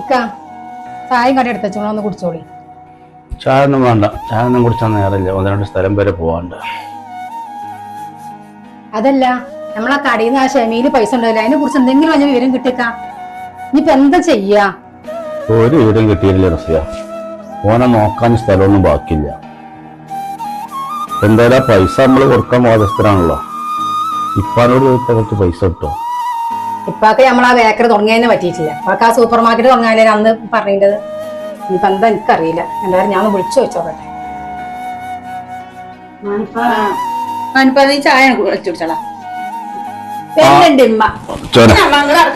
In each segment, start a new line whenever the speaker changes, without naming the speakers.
ഇക്ക ചായയും കട ഒന്ന് കുടിച്ചോളി.
ചായ ഒന്നും വേണ്ട. ചായ ഒന്നും കുടിച്ചാൽ നേരമില്ല. ഒന്ന് രണ്ട് സ്ഥലം വരെ പോവാണ്ട്.
അതല്ല നമ്മളാ കടയിൽ നിന്ന് ആ ഷെമീൽ പൈസ ഉണ്ടല്ലോ. അതിനെ കുറിച്ച് എന്തെങ്കിലും വലിയ വിവരം കിട്ടിയേക്ക. ഇനിയിപ്പോ എന്താ ചെയ്യാ?
ഒരു വിവരം കിട്ടിയില്ല റസിയ. ഓനെ നോക്കാൻ സ്ഥലമൊന്നും ബാക്കിയില്ല. എന്തായാലും പൈസ നമ്മൾ കൊടുക്കാൻ ബാധ്യസ്ഥരാണല്ലോ. ഇപ്പാനോട് ചോദിച്ചാൽ കുറച്ച് പൈസ കിട്ടുമോ
ഇപ്പൊക്കെ നമ്മൾ ആ ബേക്കറി തുടങ്ങിയതിനെ പറ്റിയിട്ടില്ല. അപ്പൊ ആ സൂപ്പർ മാർക്കറ്റ് തുടങ്ങാനേ അന്ന് പറയേണ്ടത് ഇനിയിപ്പോ എന്താ എനിക്കറിയില്ല. എന്തായാലും ഞാൻ വിളിച്ചു വെച്ചോട്ടെ
ചായ ഇമ്മ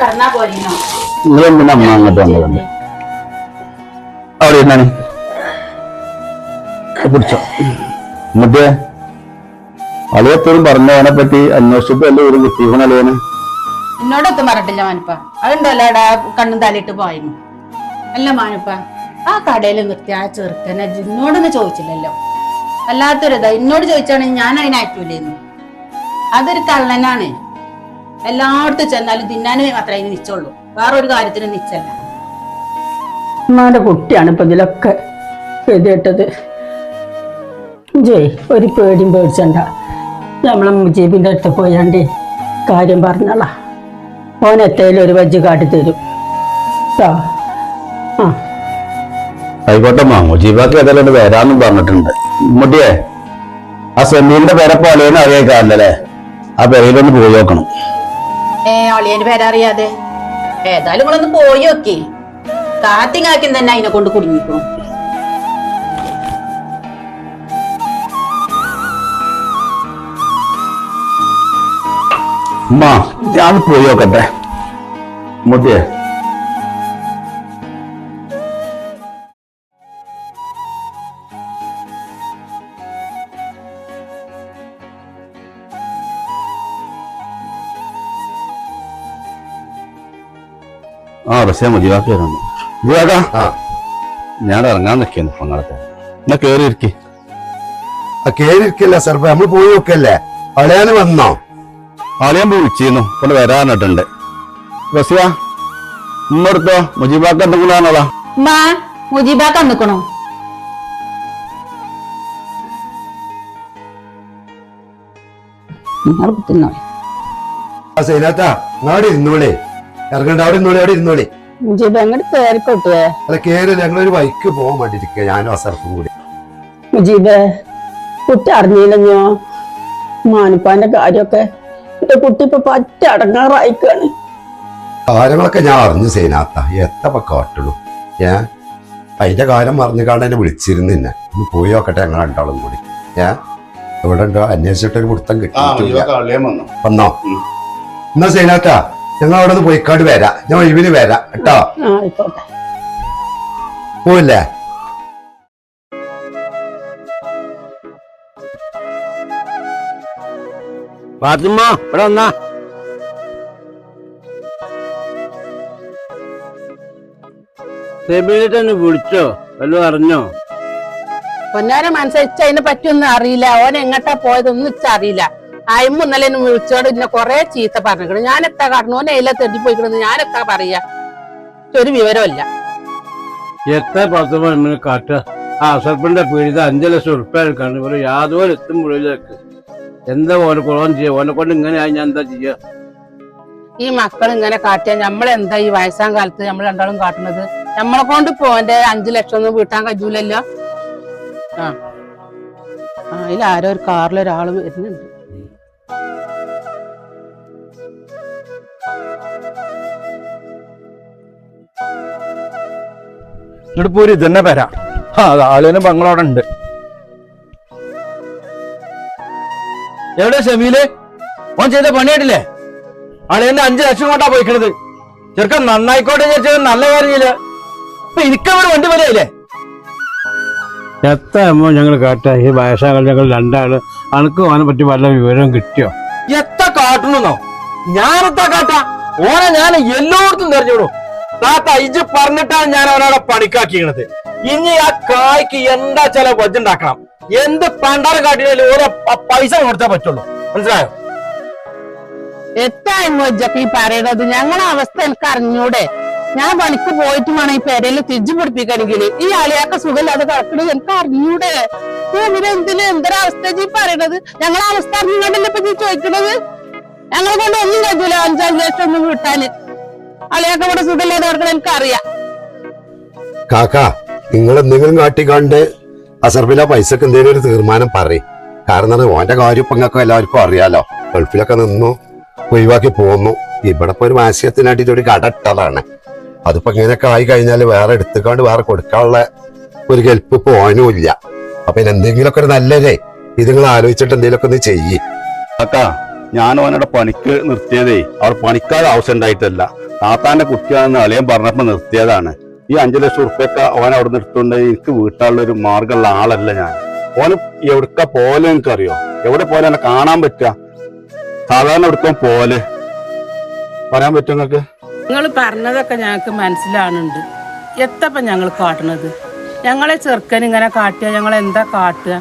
കടന്നാ
അമ്മ അങ്ങോട്ട് അവിടെ പിടിച്ചോ. എന്നിട്ട് അളിയത്തോടും പറഞ്ഞ അവനെ പറ്റി അന്വേഷിച്ചപ്പോ എല്ലാം ഒരു കിട്ടിയവൻ അളിയന്?
എന്നോടൊത്തും പറഞ്ഞിട്ടില്ല മാനപ്പ. അതുണ്ടല്ലോ എടാ കണ്ണും തലയിട്ട് പോയിരുന്നു അല്ല മാനപ്പ ആ കടയിൽ നിർത്തി ആ ചെറുക്കനെ എന്നോടൊന്ന് ചോദിച്ചില്ലല്ലോ. അല്ലാത്തൊരുതാ എന്നോട് ചോദിച്ചാണെങ്കിൽ ഞാൻ അതിനയറ്റൂലേന്നു അതൊരു കള്ളനാണ്. എല്ലായിടത്തും ചെന്നാലും തിന്നാനും മാത്രമേ അതിന് നിച്ചുള്ളൂ. വേറൊരു കാര്യത്തിനും നിച്ചല്ല.
ഉമ്മാന്റെ കുട്ടിയാണ് ഇപ്പൊ ഇതിലൊക്കെ എഴുതിയിട്ടത് ജയ് ഒരു പേടിയും പേടിച്ചണ്ട. നമ്മളെ മുജീബിന്റെ അടുത്ത് പോയാണ്ട് കാര്യം പറഞ്ഞോളാ. ഓൻ എത്തേലും ഒരു വജ്ജ് കാട്ടി തരും. ട്ടോ. ആ.
ആയിക്കോട്ടെ മാമു. ജീവാക്ക് ഏതായാലും വരാന്നും പറഞ്ഞിട്ടുണ്ട്. മുട്ടിയേ ആ സെമീലിന്റെ പേരെ അളിയനെ അറിയേക്കാറില്ലല്ലേ ആ പെരയിലൊന്ന് പോയി നോക്കണം.
ഏ ഒളിയന്റെ പേരറിയാതെ? ഏതായാലും നിങ്ങളൊന്ന് പോയി നോക്കി. കാത്തിങ്ങാക്കി തന്നെ അതിനെ കൊണ്ട് കുടുങ്ങിക്കും.
ഉമ്മ ഞാൻ പോയി നോക്കട്ടെ. ആ പക്ഷേ ജീവാക്കാ ഞാൻ ഇറങ്ങാൻ നിൽക്കുന്നു പങ്ങളത്തെ എന്നാ കേറി ഇരിക്കേ
കേറിയിരിക്കില്ല സർപ്പ? നമ്മൾ പോയി നോക്കല്ലേ? പഴയാന് വന്നോ?
പോയി വിളിച്ചിരുന്നു. കൊണ്ട് വരാനിട്ടുണ്ട് റസിയ ഇമ്മടുത്തോ മുജീബാക്ക എന്തെങ്കിലും ആണോളാ
മാ മുജീബാക്ക നിക്കണോ നിങ്ങൾ തിന്നോ
ആ സൈനാത്താ നാട് ഇരുന്നോളേ. ഇറങ്ങണ്ട അവിടെ ഇരുന്നോളി അവിടെ ഇരുന്നോളി.
മുജീബ് അങ്ങോട്ട് കയറിക്കോട്ടെ
അല്ല കേറി ഞങ്ങളൊരു വൈക്ക് പോകാൻ വേണ്ടിയിരിക്കുക ഞാനും അസർഫും സർഫും കൂടി.
മുജീബ് കുട്ടി അറിഞ്ഞില്ലഞ്ഞോ മാനിപ്പാന്റെ കാര്യമൊക്കെ എന്റെ കുട്ടി ഇപ്പൊ പറ്റ അടങ്ങാറായിക്കാണ്.
കാര്യങ്ങളൊക്കെ ഞാൻ അറിഞ്ഞു സേനാത്ത. എത്തപ്പ കാട്ടുള്ളൂ? ഏ? അതിന്റെ കാര്യം പറഞ്ഞു കാണാൻ എന്നെ വിളിച്ചിരുന്നു എന്നെ ഒന്ന് പോയി നോക്കട്ടെ ഞങ്ങൾ രണ്ടാളും കൂടി. ഏ? ഇവിടെ ഉണ്ടോ? അന്വേഷിച്ചിട്ടൊരു പിടുത്തം കിട്ടിയിട്ടില്ല. വന്നോ? എന്നാ സേനാത്ത ഞങ്ങൾ അവിടെ നിന്ന് പോയിക്കാട് വരാം. ഞാൻ ഒഴിവിന് വരാം. കേട്ടോ?
ആ
ഫാത്തിമ ഇവിടെ വന്നാ. തന്നെ വിളിച്ചോ വല്ലതും അറിഞ്ഞോ?
പൊന്നാര മനസ്സരിച്ച അതിനെ പറ്റിയൊന്നും അറിയില്ല. ഓൻ എങ്ങട്ടാ പോയതൊന്നും ഇച്ച അറിയില്ല. അയമ്മ ഇന്നലെ എന്നെ വിളിച്ചോട് ഇന്നെ കൊറേ ചീത്ത പറഞ്ഞിരിക്കണം ഞാൻ എത്താ കാരണം ഓനെ എല്ലാം തെറ്റി പോയിക്കണെന്ന് ഞാൻ എത്താ പറയാ ഒരു വിവരമില്ല
എത്ര പത്ത് കാട്ടുക കാട്ട? ആ സർപ്പിന്റെ പീഡിത അഞ്ചു ലക്ഷം ഉറുപ്പ്യ എടുക്കാണ്. ഇവർ യാതൊരു എത്തും മുകളിലേക്ക് എന്താ ഓനെ കുളം ചെയ്യുക ഓനെ കൊണ്ട് ഇങ്ങനെ ആയി ഞാൻ എന്താ ചെയ്യുക
ഈ മക്കൾ ഇങ്ങനെ കാട്ടിയാ നമ്മളെന്താ ഈ വയസ്സാൻ കാലത്ത് നമ്മൾ രണ്ടാളും കാട്ടുന്നത്? നമ്മളെ കൊണ്ട് പോന്റെ അഞ്ചു ലക്ഷം ഒന്നും വീട്ടാൻ കഴിയൂലല്ലോ? ആ. ആ, അതിലാരോ ഒരു കാറിൽ ഒരാൾ വരുന്നുണ്ട്.
ഇങ്ങോട്ട് പോരി ഇതന്നെ വരാം. ആ ആളിനും ബംഗ്ലാവിടെ ഉണ്ട്. എവിടെ ഷമീൽ? ഓൻ ചെയ്ത പണിയായിട്ടില്ലേ? എന്നെ അഞ്ചു ലക്ഷം കൊണ്ടാ പോയിക്കണത്. ചെറുക്കൻ നന്നായിക്കോട്ടെ ചേച്ചി നല്ല കാര്യമില്ല. ഇപ്പൊ എനിക്കവിടെ വണ്ടി വരെയല്ലേ
എത്ര അമ്മ ഞങ്ങൾ കാട്ട? ഈ വയസ്സാകാലം ഞങ്ങൾ രണ്ടാൾ. അനക്ക് ഓനെ പറ്റി വല്ല വിവരം കിട്ടിയോ?
എത്ര കാട്ടണെന്നോ ഞാനെത്താ കാട്ടാ? ഓനെ ഞാൻ എല്ലായിടത്തും തെരഞ്ഞുവിടും താത്ത ഇജ് പറഞ്ഞിട്ടാണ് ഞാൻ അവനവിടെ പണിക്കാക്കിയത് ഇനി ആ കായ്ക്ക് എന്താ ചില വജ്ജുണ്ടാക്കണം എന്ത് പണ്ടാരം കാട്ടിയാലും ഓരോ പൈസ കൊടുത്താൽ പറ്റുള്ളൂ. മനസ്സിലായോ?
എത്താ ഇമ്മൊജ്ജൊക്കെ ഈ പറയണത്? ഞങ്ങളെ അവസ്ഥ എനിക്ക് അറിഞ്ഞൂടെ?
ഞാൻ പണിക്ക് പോയിട്ട് വേണം ഈ പെരയിൽ തിരിച്ചു പിടിപ്പിക്കണമെങ്കിൽ ഈ അളിയാക്ക സുഖമില്ലാതെ കിടക്കണത് എനിക്ക് അറിഞ്ഞൂടെ? എന്തിന് എന്തൊരവസ്ഥ ജീ പറയണത്? ഞങ്ങളെ അവസ്ഥ അറിഞ്ഞുകൊണ്ടല്ലേ ഇപ്പൊ നീ ചോദിക്കണത്? ഞങ്ങളെ കൊണ്ട് ഒന്നും കഴിയൂല അഞ്ചാം ലക്ഷം ഒന്നും വിട്ടാൽ അളിയാക്ക ഇവിടെ സുഖമില്ലാതെ കിടക്കണ എനിക്ക് അറിയാം
കാക്ക നിങ്ങൾ എന്തെങ്കിലും കാട്ടിക്കാണ്ട് അസർബില പൈസക്ക് എന്തെങ്കിലും ഒരു തീരുമാനം പറയും. കാരണം ഓന്റെ കാര്യം ഇപ്പൊ എല്ലാവർക്കും അറിയാലോ. ഗൾഫിലൊക്കെ നിന്നു ഒഴിവാക്കി പോന്നു. ഇവിടെ ഒരു മാസ്യത്തിനായിട്ട് ഒരു കട ഇട്ടതാണ്. അതിപ്പോ ഇങ്ങനെയൊക്കെ ആയി കഴിഞ്ഞാൽ വേറെ എടുത്തുകൊണ്ട് വേറെ കൊടുക്കാനുള്ള ഒരു കെൽപ്പ് പോകാനും ഇല്ല. അപ്പൊ എന്തെങ്കിലുമൊക്കെ ഒരു നല്ലതേ ഇത് നിങ്ങൾ ആലോചിച്ചിട്ട് എന്തെങ്കിലുമൊക്കെ ഒന്ന് ചെയ്യ്.
അക്കാ ഞാൻ അവനോട് പണിക്ക് നിർത്തിയതേ. അവർ പണിക്കാർ ആവശ്യം ഉണ്ടായിട്ടല്ല. താത്താന്റെ കുട്ടിയാണെന്ന് അളിയൻ പറഞ്ഞപ്പോ നിർത്തിയതാണ്. ഈ അഞ്ചു ലക്ഷം ഉറുപ്പ്യൊക്കെ ഓൻ അവിടെ നിർത്തുകൊണ്ട് എനിക്ക് വീട്ടാനുള്ള ഒരു മാർഗമുള്ള ആളല്ല ഞാൻ. ഓന് എവിടുക്ക പോലെ എനിക്കറിയോ? എവിടെ പോലെ എന്നെ കാണാൻ പറ്റുക. സാധാരണ എടുക്കാൻ പോലെ പറയാൻ പറ്റും നിങ്ങൾക്ക്?
നിങ്ങൾ പറഞ്ഞതൊക്കെ ഞങ്ങൾക്ക് മനസ്സിലാവുന്നുണ്ട്. എത്തപ്പ ഞങ്ങൾ കാട്ടണത്? ഞങ്ങളെ ചെറുക്കൻ ഇങ്ങനെ കാട്ടുക ഞങ്ങൾ എന്താ കാട്ടുക?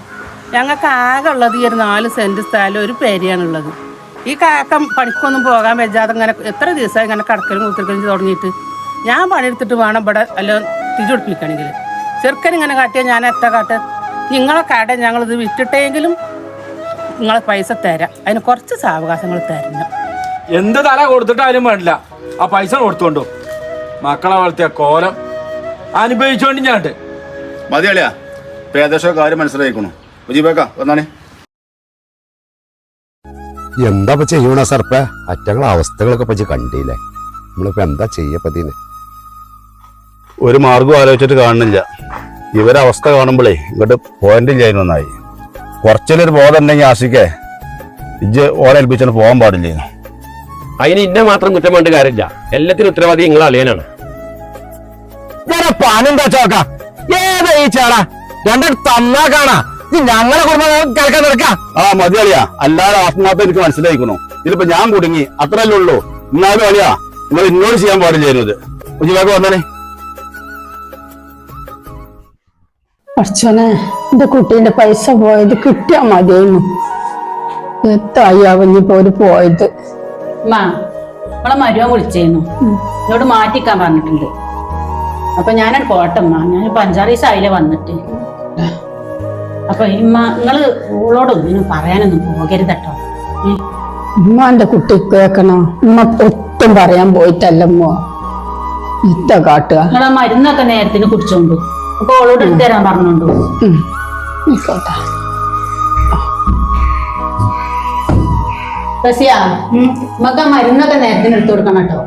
ഞങ്ങൾക്ക് ആകെ ഉള്ളത് ഈ ഒരു നാല് സെന്റ് സ്ഥലം ഒരു പേരിയാണുള്ളത്. ഈ കാക്ക പണിക്കൊന്നും പോകാൻ വെച്ചാതെ ഇങ്ങനെ എത്ര ദിവസമായി ഇങ്ങനെ കടക്കലും കുത്തിരിക്കലും തുടങ്ങിയിട്ട് ഞാൻ പണിയെടുത്തിട്ട് വേണം ഇവിടെ എല്ലാം തിരിച്ചുപിടിപ്പിക്കണമെങ്കിൽ ചെറുക്കൻ ഇങ്ങനെ കാട്ടിയാൽ ഞാൻ എത്ര കാട്ട്? നിങ്ങളെ കട ഞങ്ങളിത് വിറ്റിട്ടെങ്കിലും നിങ്ങളെ പൈസ തരാം. അതിന് കുറച്ച് സാവകാശങ്ങൾ തരണം.
എന്ത് തല കൊടുത്തിട്ടാലും വേണ്ടില്ല. ആ പൈസ കൊടുത്തോണ്ടോ? മക്കളെ വളർത്തിയ കോലം അനുഭവിച്ചോണ്ട് ഞാൻ
മതിയാളിയാ ഇപ്പൊ ഏകദേശം കാര്യം മനസ്സിലായിക്കണു. വന്നാണേ.
എന്താ ചെയ്യണ സർപ്പ? അറ്റങ്ങളെ അവസ്ഥകളൊക്കെ പറ്റി കണ്ടില്ലേ? നമ്മളിപ്പോ എന്താ ചെയ്യപ്പതിന്?
ഒരു മാർഗം ആലോചിച്ചിട്ട് കാണുന്നില്ല. ഇവരവസ്ഥ അവസ്ഥ കാണുമ്പോഴേ ഇങ്ങോട്ട് പോയിന്റ് അതിനൊന്നായി കുറച്ചിലൊരു ബോധം ഉണ്ടെങ്കിൽ ആശിക്കേ ഇജ്ജ് ഓരെ ഏൽപ്പിച്ചാൽ പോകാൻ പാടില്ലേനു
അതിന് ഇന്ന മാത്രം കുറ്റം വേണ്ട കാര്യമില്ല. എല്ലാത്തിനും ഉത്തരവാദി നിങ്ങൾ അളിയനാണ്.
പനെന്താ ചോക്ക? ഏതാ ഈ ചേടാ രണ്ടിടത്ത് തന്നാ കാണാ. ഞങ്ങളെ കുടുംബം കേൾക്കാൻ നടക്കാം?
ആ മതി അളിയാ. അല്ലാതെ ആത്മാർത്ഥം എനിക്ക് മനസ്സിലായിക്കണു. ഇതിലിപ്പോ ഞാൻ കുടുങ്ങി. അത്രല്ലേ ഉള്ളൂ. എന്നാലും അളിയാ നിങ്ങൾ ഇന്നോട് ചെയ്യാൻ പാടില്ലായിരുന്നു ഇത്. ഉജ്ജിലേക്ക് വന്നാണേ.
അർച്ചനെ എന്റെ കുട്ടീന്റെ പൈസ പോയത് കിട്ടിയാ മതിയായിരുന്നു. എത്തായി അവഞ്ഞിപ്പോ ഒരു പോയത്.
നമ്മളെ മരുവൻ വിളിച്ചിരുന്നു എന്നോട് മാറ്റിക്കാൻ പറഞ്ഞിട്ടുണ്ട്. അപ്പൊ ഞാനത് പോട്ടമ്മ ഞാൻ പഞ്ചാറീസ് ആയില്ലേ വന്നിട്ട്. അപ്പൊ ഇമ്മ നിങ്ങൾ ഓളോടൊന്നിനും പറയാനൊന്നും പോകരുത് കേട്ടോ. ഉമ്മ
ഉമ്മാന്റെ കുട്ടി കേക്കണോ? ഉമ്മ ഒട്ടും പറയാൻ പോയിട്ടല്ലമ്മോ ഇത്ത കാട്ടുക.
നിങ്ങളെ മരുന്നൊക്കെ നേരത്തിന് കുടിച്ചോണ്ടു. അപ്പൊ ഓളോട് എടുത്തു തരാൻ പറഞ്ഞോണ്ടു? റസിയ ആ മരുന്നൊക്കെ നേരത്തിന് എടുത്തു കൊടുക്കണം കേട്ടോ.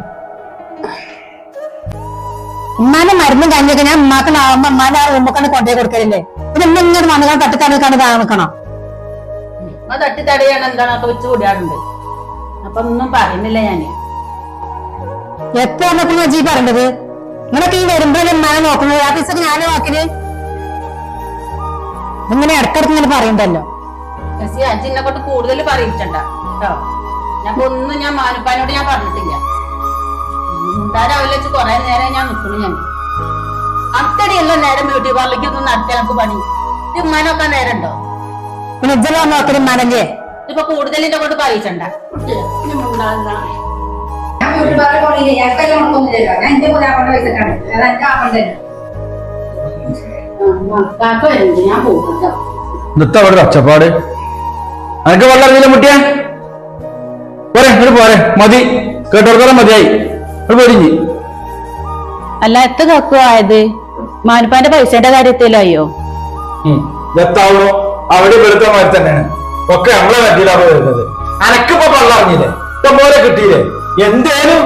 ഉമ്മാനെ മരുന്നും കഞ്ഞൊക്കെ ഞാൻ ഉമ്മാക്കണ ഉമ്മാനെ ആ റൂമൊക്കെ കൊണ്ടുപോയി കൊടുക്കലില്ലേ? പിന്നെ ഉമ്മ ഇങ്ങനെ മണ്ണുകൾ തട്ടിത്തടക്കാണ് താമക്കണം
ആ തട്ടി തടയാണ് എന്താണ്? അപ്പൊ വെച്ച് കൂടിയാടുണ്ട്. അപ്പൊ ഒന്നും പറയുന്നില്ല ഞാൻ.
എപ്പോ ജീ പറയേണ്ടത്? നിങ്ങളൊക്കെ ഈ വരുമ്പോഴല്ലേ മഴ നോക്കുന്നത്? ആ പൈസക്ക് ഞാൻ നോക്കൽ. ഇങ്ങനെ ഇടക്കിടക്ക് ഇങ്ങനെ പറയണ്ടല്ലോ
അജിനെ കൊണ്ട് കൂടുതൽ പറയിച്ചണ്ട കേട്ടോ? ഞാൻ ഒന്നും ഞാൻ മാനുപ്പാനോട് ഞാൻ പറഞ്ഞിട്ടില്ല. ഉണ്ടാരാവില്ല വെച്ച് കൊറേ നേരം ഞാൻ നിൽക്കുന്നു ഞാൻ. അത്തടിയല്ലോ നേരം ബ്യൂട്ടി പാർലർക്ക് ഒന്നും നടത്താൻ നമുക്ക് പണി. ഇത് ഉമ്മാനൊക്കെ നേരം ഉണ്ടോ
പിന്നെ ഇജ്ജലോ നോക്കലും ഉമ്മാനല്ലേ?
ഇപ്പൊ കൂടുതലിന്റെ കൊണ്ട് പറയിച്ചണ്ട കാക്ക വരുന്നുണ്ട്. ഞാൻ പോകും കേട്ടോ.
നിർത്ത അവിടെ ഒച്ചപ്പാട്. അനക്ക് വെള്ളം അറിയില്ല മുട്ടിയാ? പോരെ ഇങ്ങോട്ട് പോരെ. മതി. കേട്ടോർക്കോളം മതിയായി. പോരിഞ്ഞി.
അല്ല എത്ര കക്കു ആയത്? മാനുപ്പാന്റെ പൈസയുടെ കാര്യത്തിലായോ
എത്താവോ അവിടെ വെളുത്ത മാതിരി തന്നെയാണ്. ഒക്കെ നമ്മളെ പറ്റിയിലാണ് വരുന്നത്. അനക്കിപ്പോ വെള്ളം അറിഞ്ഞില്ലേ? ഇഷ്ടം പോലെ കിട്ടിയില്ലേ? എന്തേലും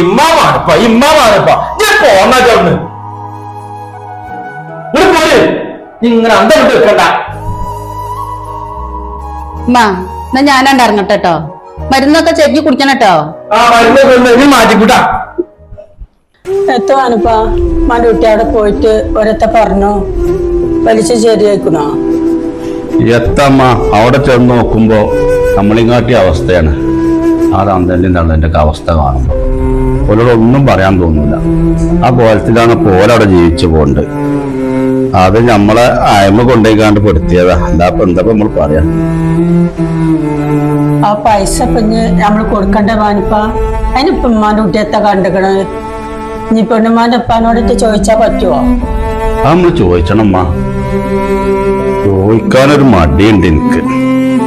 ഇമ്മാമാണിപ്പ ഇമ്മാമാണിപ്പ. ഞാൻ പോന്ന ചേർന്ന് ഒരു പോലെ ഇങ്ങനെ അന്തം വിട്ട് വെക്കണ്ട
മാ എന്നാ ഞാനാണ്ട് ഇറങ്ങട്ടെ കേട്ടോ മരുന്നൊക്കെ ചെക്കി കുടിക്കണം കേട്ടോ
ആ മരുന്നൊക്കെ മാറ്റിക്കൂട്ടാ.
എത്തുവാനിപ്പാ കുട്ടി അവിടെ പോയിട്ട് ഒരത്തെ പറഞ്ഞു. വലിച്ചു ശരിയാക്കണോ
എത്തമ്മ അവിടെ ചെന്ന് നോക്കുമ്പോ നമ്മളിങ്ങാട്ടിയ അവസ്ഥയാണ്. ആ തള്ളന്റെ ഒക്കെ അവസ്ഥ കാണുമ്പോൾ ഓലോട് ഒന്നും പറയാൻ തോന്നില്ല. ആ കോലത്തിലാണ് പോലവിടെ ജീവിച്ചു പോണ്ട് അത് നമ്മളെ അയമ കൊണ്ടേക്കാണ്ട് പെടുത്തിയതാ. എന്താ എന്താ നമ്മൾ പറയാം?
ആ പൈസ പിന്നെ നമ്മൾ കൊടുക്കണ്ട മാനിപ്പ? അതിനിപ്പം ഉമ്മാന്റെ കുട്ടിയത്തെ കണ്ടിക്കണത്? ഇനി പെണ്ണുമാന്റെ ഉപ്പാനോടിട്ട് ചോദിച്ചാ പറ്റുമോ
നമ്മൾ ചോദിച്ചണം അമ്മ ചോദിക്കാനൊരു മടിയുണ്ട് എനിക്ക്.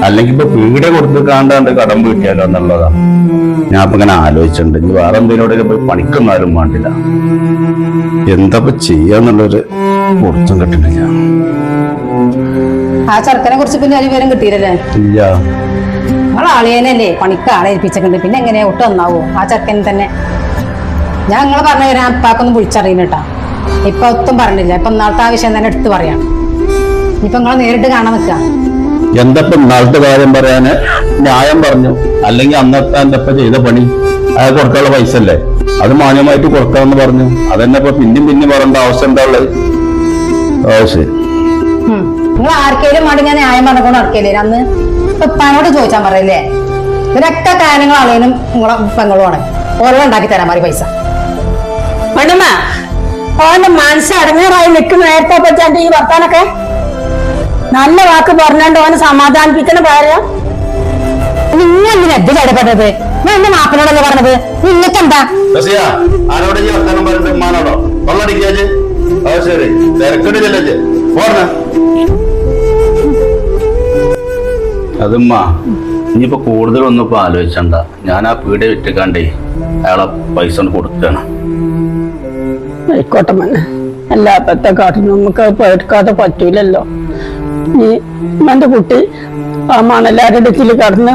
അല്ലെങ്കിൽ ഇപ്പൊ പീടെ കൊടുത്ത് കാണ്ടാണ്ട് കടം വീട്ടിയാലോ എന്നുള്ളതാ. ഞാൻ അപ്പൊ ഇങ്ങനെ ആലോചിച്ചിട്ടുണ്ട്. ഇനി വേറെ എന്തെങ്കിലും പോയി പണിക്കൊന്നാലും വേണ്ടില്ല. എന്താ ചെയ്യാന്നുള്ളൊരു പൊടുത്തം കിട്ടുന്നില്ല
ആ ചെറുക്കനെ കുറിച്ച് പിന്നെ ഒരു വിവരം കിട്ടിയില്ലല്ലേ?
ഇല്ല.
ആളിയനല്ലേ? പണിക്ക് ആളെ ഏൽപ്പിച്ചിട്ടുണ്ട്. പിന്നെ എങ്ങനെ ഒട്ടും ഒന്നാവോ? ആ ചെറുക്കൻ തന്നെ. ഞാൻ നിങ്ങൾ പറഞ്ഞു തരാം അപ്പാക്കൊന്നും വിളിച്ചറിയുന്ന കേട്ടാ. ഇപ്പൊ ഒത്തും പറഞ്ഞില്ല. ഇപ്പൊ നാളത്തെ ആ വിഷയം തന്നെ എടുത്തു പറയാം. ഇപ്പൊ നിങ്ങൾ നേരിട്ട് കാണാൻ നിൽക്കുക
എന്താ നാളത്തെ കാര്യം പറയാന്? ന്യായം പറഞ്ഞു. അല്ലെങ്കിൽ അന്നത്തെ എന്തപ്പ ഇപ്പൊ ചെയ്ത പണി? അയാൾ കൊടുക്കാനുള്ള പൈസ അല്ലേ? അത് മാന്യമായിട്ട് കൊടുക്കാമെന്ന് പറഞ്ഞു. അതന്നെ ഇപ്പൊ പിന്നെയും പിന്നെയും പറയേണ്ട ആവശ്യം എന്താ ഉള്ളത്? ഓ ശരി.
നിങ്ങൾ ആർക്കേലും വേണ്ടി ഞാൻ ന്യായം പറഞ്ഞുകൊണ്ട് നടക്കില്ലേ? അന്ന് ഇപ്പൊ ഉപ്പാനോട് ചോദിച്ചാൽ പറയില്ലേ? ഇവരൊക്കെ കാര്യങ്ങൾ അളയനും നിങ്ങളെ പെങ്ങളുമാണ് ഓരോ ഉണ്ടാക്കി തരാൻ മതി പൈസ.
പെണ്ണുമ്മ ഓന്റെ മനസ്സ് അടങ്ങാറായി നിൽക്കുന്ന നേരത്തെ പറ്റാണ്ട് ഈ വർത്താനൊക്കെ? നല്ല വാക്ക് പറഞ്ഞാണ്ട് ഓനെ സമാധാനിപ്പിക്കണ പറയാ
നിങ്ങൾ എന്തിനാ ഇടപെട്ടത്? ഞാൻ എന്റെ മാപ്പിനോടല്ലേ പറഞ്ഞത്? നിങ്ങൾക്ക് എന്താ
ശരി. തിരക്കിടില്ലല്ലോ ഇജ്ജ്. പോരണെ. അതുമ്മ ഇനിയിപ്പോ കൂടുതലൊന്നും ഇപ്പൊ ആലോചിച്ചണ്ട. ഞാൻ ആ പീടെ വിറ്റക്കാണ്ടേ അയാളെ പൈസ കൊടുക്കണം
ആയിക്കോട്ടെ മന്നെ എല്ലാപ്പത്തെ കാട്ടിനും നമുക്ക് പേടിക്കാതെ പറ്റൂലല്ലോ. എന്റെ കുട്ടി ആ മണലാരുടെ അടുത്തിൽ കടന്ന്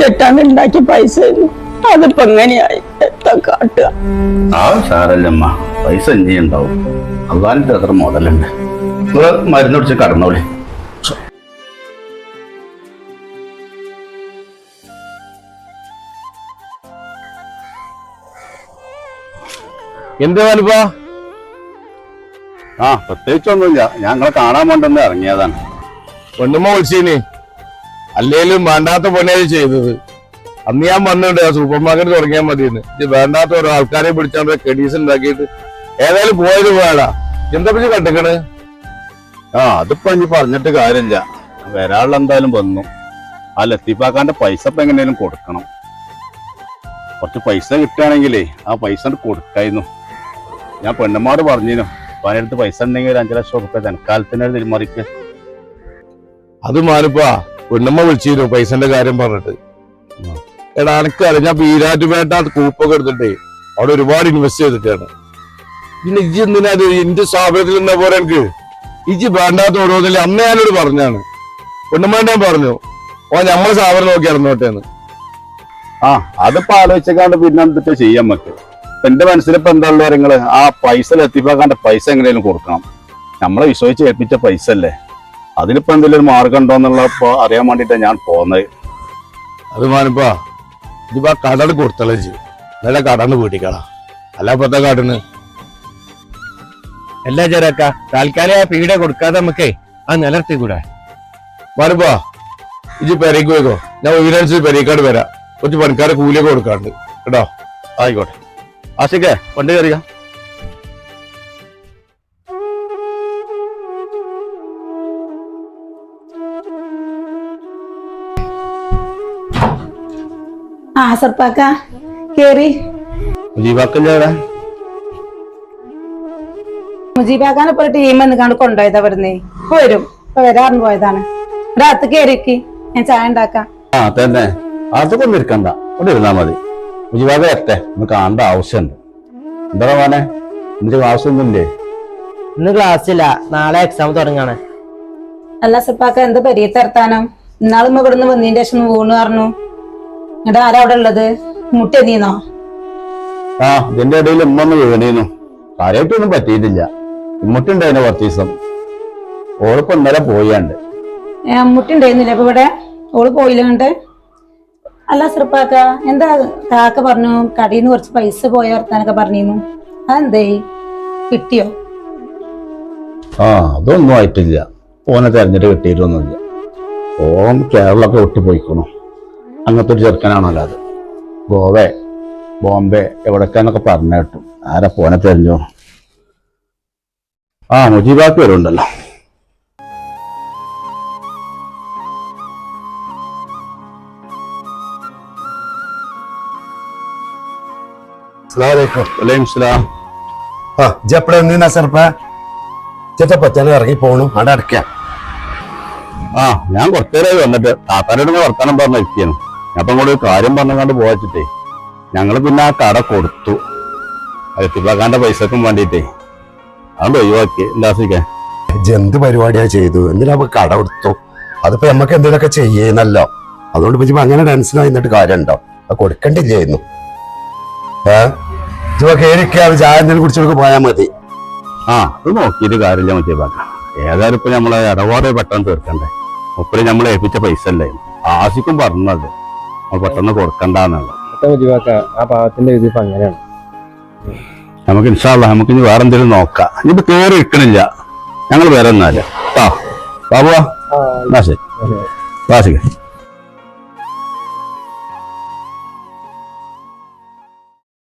കെട്ടാണ്ട് ഉണ്ടാക്കിയ പൈസ. അതിപ്പോ എങ്ങനെയായി? കാട്ടുക?
ആ സാരല്ലമ്മ പൈസ ഇനി ഉണ്ടാവും. അള്ളാനിട്ട് അത്ര മുതലുണ്ട് നിങ്ങൾ മരുന്ന് പിടിച്ച് കടന്നോളി.
എന്ത് മാനുപ്പാ
ആ പ്രത്യേകിച്ചൊന്നുമില്ല. ഞങ്ങളെ കാണാൻ വേണ്ടെന്ന് ഇറങ്ങിയതാണ്.
പെണ്ണുമ്മ വിളിച്ചീനി. അല്ലേലും വേണ്ടാത്ത പണിയാണ് ചെയ്തത്. അന്ന് ഞാൻ വന്നിട്ടുണ്ട് ആ സൂപ്പർ മാർക്കറ്റ് തുടങ്ങിയാൽ മതിയെന്ന്. ഇത് വേണ്ടാത്ത ഓരോ ആൾക്കാരെ പിടിച്ചാണ്ട് കെഡീസ് ഉണ്ടാക്കിയിട്ട് ഏതായാലും പോയത് വേടാ എന്താ പറ്റി കണ്ടിക്കണ്?
ആ അതിപ്പോ ഇനി പറഞ്ഞിട്ട് കാര്യമില്ല. വരാനുള്ള എന്തായാലും വന്നു. ആ ലത്തീഫാക്കാന്റെ പൈസ ഇപ്പൊ എങ്ങനെയാലും കൊടുക്കണം. കുറച്ച് പൈസ കിട്ടുകയാണെങ്കിലേ ആ പൈസ കൊടുക്കായിരുന്നു. ഞാൻ പെണ്ണുമാട് പറഞ്ഞിരുന്നു. പതിനടുത്ത് പൈസ ഉണ്ടെങ്കിൽ ഒരു അഞ്ചു ലക്ഷം ഉറപ്പ് തൽക്കാലത്തിന് തിരിമറിക്ക്.
അത് മാനിപ്പാ പൊന്നമ്മ വിളിച്ചിരുന്നു പൈസന്റെ കാര്യം പറഞ്ഞിട്ട്. എടാ എനക്കറിയാം ഞാൻ അത് കൂപ്പൊക്കെ എടുത്തിട്ടേ അവിടെ ഒരുപാട് ഇൻവെസ്റ്റ് ചെയ്തിട്ടാണ്. പിന്നെ ഇജ്ജ് എന്തിനാ എന്റെ സ്ഥാപനത്തിൽ നിന്ന പോലെ എനിക്ക് ഇജ്ജ് വേണ്ടാത്ത ഓരോന്നില്ല? അന്ന് ഞാനോട് പറഞ്ഞാണ്. പെണ്ണുമ്മ ഞാൻ പറഞ്ഞു ഓ നമ്മളെ സ്ഥാപനം നോക്കി ഇറന്നോട്ടെ
ആ അതിപ്പോ ആലോചിച്ചേക്കാണ്ട് പിന്നെ എന്തിട്ട് ചെയ്യാൻ ഇപ്പൊ എന്റെ മനസ്സിലിപ്പോ എന്താ ഉള്ളത് നിങ്ങൾ ആ പൈസ ലത്തീഫാക്കാന്റെ പൈസ എങ്ങനെയും കൊടുക്കണം. നമ്മളെ വിശ്വസിച്ച് ഏൽപ്പിച്ച പൈസ അല്ലേ? അതിലിപ്പോ എന്തെങ്കിലും ഒരു മാർഗം ഉണ്ടോ എന്നുള്ള ഇപ്പൊ അറിയാൻ വേണ്ടിട്ടാ ഞാൻ പോന്നത്.
അത് മാനിപ്പാ ഇതിപ്പോ ആ കടന് കൊടുത്തല്ലേ ചെയ്യും നല്ല കടന്ന് വീട്ടിക്കളാ അല്ല പത്ത കടന്
എല്ലാ ചേരാക്ക താൽക്കാലിക പീഡ കൊടുക്കാതെ നമുക്കേ ആ നിലർത്തി കൂടെ.
മാനിപ്പാ ഇജ് പെരേക്ക് പോയിക്കോ. ഞാൻ ഒഴിവിനനുസരിച്ച് പെരേക്കാട് വരാം. കുറച്ച് പണിക്കാരെ കൂലിയൊക്കെ കൊടുക്കാറുണ്ട് കേട്ടോ?
ആയിക്കോട്ടെ. ആശിക്കേ വണ്ടി കയറിയ
ആ സർപ്പാക്ക കേറി.
മുജീബാക്കല്ലേ
പോലെ ടീം എന്ന് കണ്ട് കൊണ്ടുപോയതാ വരുന്നേ ഇപ്പൊ വരും. ഇപ്പൊ വരാറിന് പോയതാണ്. രാത്രി കേറിക്ക്. ഞാൻ ചായ ഉണ്ടാക്കാം.
ആ തന്നെ അതൊക്കെ ഒന്നും ഇരിക്കണ്ട. ഇവിടെ ഇരുന്നാ മതി. മുജീബാക്ക വരട്ടെ. ഒന്ന് കാണേണ്ട ആവശ്യമുണ്ട് എന്താ മോനെ? നിന്റെ ആവശ്യമൊന്നുമില്ലേ
ഇന്ന് ക്ലാസ് ഇല്ല. നാളെ എക്സാം തുടങ്ങാണ്.
അല്ല സിപ്പാക്ക എന്താ പരിയത്തർത്താനം ഇന്നാളും ഇവിടുന്ന് വന്നതിന്റെ ശേഷം വീണ് പറഞ്ഞു. എന്നിട്ട് ആരാ അവിടെ ഉള്ളത്? മുട്ടി എന്തീന്നോ
ആ ഇതിന്റെ ഇടയിൽ ഉമ്മ ഒന്ന് വീണീന്നു. കാര്യമായിട്ടൊന്നും പറ്റിയിട്ടില്ല. ഉമ്മട്ടുണ്ടായിരുന്നു കുറച്ച് ദിവസം. ഓളിപ്പോ ഇന്നലെ പോയാണ്ട്
മുട്ടുണ്ടായിരുന്നില്ല അപ്പൊ ഇവിടെ ഓൾ പോയില്ല കണ്ട് അല്ല സിറപ്പാക്ക എന്താ കാക്ക പറഞ്ഞു? കടയിൽ നിന്ന് കുറച്ച് പൈസ പോയ വർത്താനൊക്കെ പറഞ്ഞിരുന്നു. അതെന്തേ? കിട്ടിയോ?
ആ അതൊന്നും ആയിട്ടില്ല. ഓനെ തെരഞ്ഞിട്ട് കിട്ടിയിട്ടൊന്നുമില്ല ഓൻ കേരളമൊക്കെ വിട്ടു പോയിക്കണു അങ്ങനത്തെ ഒരു ചെറുക്കനാണല്ലോ അത് ഗോവ ബോംബെ എവിടേക്കാന്നൊക്കെ പറഞ്ഞു കേട്ടു. ആരാ പോനെ തെരഞ്ഞോ? ആ മുജീബാക്ക് വരുന്നുണ്ടല്ലോ.
അസ്സലാമലൈക്കും.
വലൈക്കും സ്ലാം
ആ ഇജ്ജ് എപ്പോഴാ നിന്നാ ചെറുപ്പ? ചേട്ടാ പച്ചാനെ ഇറങ്ങി പോണു? അവിടെ അടക്കാം.
ആ ഞാൻ കുറച്ചേരായി വന്നിട്ട്. താത്താരോട് വർത്താനം പറഞ്ഞ വ്യക്തിയാണ് ഞാൻ അപ്പം ഇങ്ങോട്ട് ഒരു കാര്യം പറഞ്ഞുകൊണ്ട് പോവാച്ചിട്ടേ ഞങ്ങൾ പിന്നെ ആ കട കൊടുത്തു. എത്തിപ്പാക്കാന്റെ പൈസക്കും വേണ്ടിയിട്ടേ അതുകൊണ്ട് ഒഴിവാക്കി. എന്താ
ഇജ്ജ് എന്ത് പരിപാടിയാ ചെയ്തു? എന്തിനാ കട കൊടുത്തു? അതിപ്പോ നമുക്ക് എന്തെങ്കിലുമൊക്കെ ചെയ്യുന്നല്ലോ. അതുകൊണ്ട് പിന്നെ അങ്ങനെ ടെൻഷനായി നിന്നിട്ട് കാര്യമുണ്ടോ അത് കൊടുക്കണ്ടില്ലായിരുന്നു ഏ? ഇജ്ജ് കയറിക്കാതെ ചായ എന്തെങ്കിലും കുടിച്ചൊക്കെ പോയാൽ മതി.
ആ അത് നോക്കിയിട്ട് കാര്യമില്ല മറ്റേപ്പാക്ക ഏതായാലും ഇപ്പൊ നമ്മളെ ഇടപാട് പെട്ടെന്ന് തീർക്കണ്ടേ? മുപ്പര് നമ്മളെ ഏൽപ്പിച്ച പൈസ അല്ലേ? ആശിക്കും പറഞ്ഞത് നമ്മൾ പെട്ടെന്ന് കൊടുക്കണ്ടെന്നുള്ളത്.
ആ പാവത്തിന്റെ ഇപ്പൊ അങ്ങനെയാണ്.
നമുക്ക് ഇൻഷാല്ല നമുക്ക് ഇനി വേറെ എന്തെങ്കിലും നോക്കാം. ഇനിയിപ്പോ കേറി ഇരിക്കണില്ല. ഞങ്ങൾ വേറെ ഒന്നല്ല ആ ബാബുവാ ശരി. വാസിക്ക